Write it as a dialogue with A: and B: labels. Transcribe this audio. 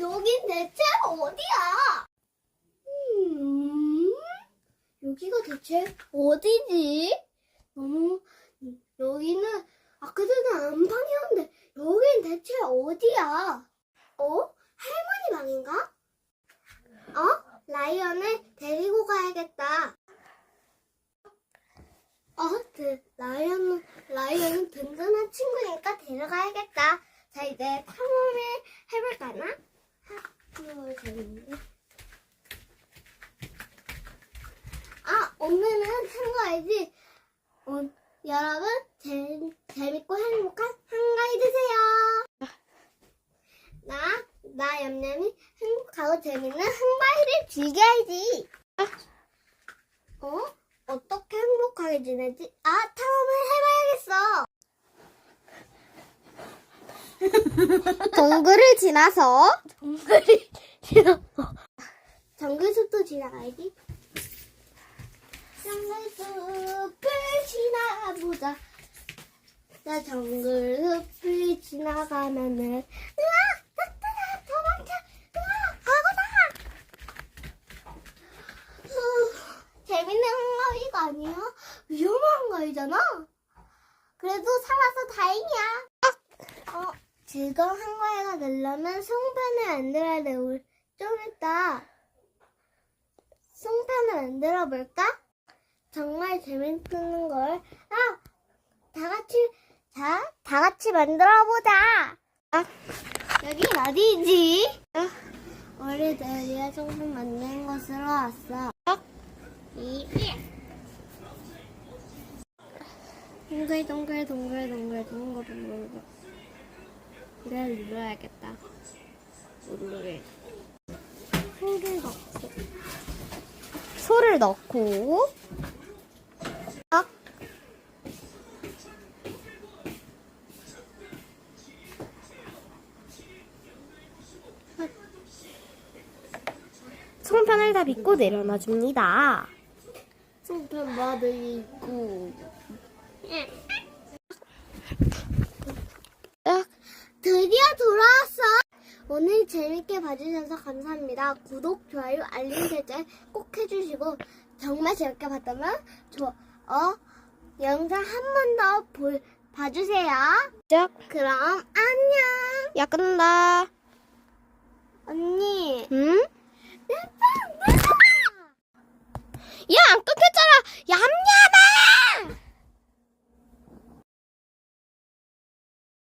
A: 여긴 대체 어디야? 음, 여기가 대체 어디지? 너무, 여기는 아까 전에 안방이었는데, 여긴 대체 어디야? 어? 할머니 방인가? 어? 라이언을 데리고 가야겠다. 어, 그, 라이언은, 라이언은 든든한 친구니까 데려가야겠다. 자, 이제 탐험을 해볼까나? 하나, 재밌는데. 아, 오늘은 한거 알지? 어, 여러분, 재, 재밌고 행복한 한가위 되세요. 나, 나 얌얌이 행복하고 재밌는 한가위를 즐겨야지. 어? 행복하게 지내지? 아, 탐험을 해봐야겠어. 동굴을 지나서 동굴을 지나서 정글숲도 지나가야지. 정글숲을 지나보자. 나 정글숲을 지나가면은 으아! 따따라 도망쳐! 으아! 과거다! 후, 재밌는 한가위가 아니야? 위험한 한가위잖아? 그래도 살아서 다행이야. 어, 즐거운 한가위가 되려면 송편을 만들어야 돼. 우리 좀 이따 송편을 만들어 볼까? 정말 재밌는 걸. 아, 다 같이, 자, 다 같이 만들어 보자. 아, 여기 어디지? 아, 우리들이 송편 만든 곳으로 왔어. 이, 동글, 동글, 동글, 동글, 동글, 동글. 이걸 눌러야겠다. 누르게. 소를 넣고. 소를 넣고. 딱.
B: 송편을 다 빚고 내려놔 줍니다.
A: 송편 마들이 있고. 드디어 돌아왔어. 오늘 재밌게 봐주셔서 감사합니다. 구독, 좋아요, 알림 설정 꼭 해주시고 정말 재밌게 봤다면 저, 어, 영상 한 번 더 봐주세요.
B: 짝,
A: 그럼 안녕.
B: 야 끊는다.
A: 언니.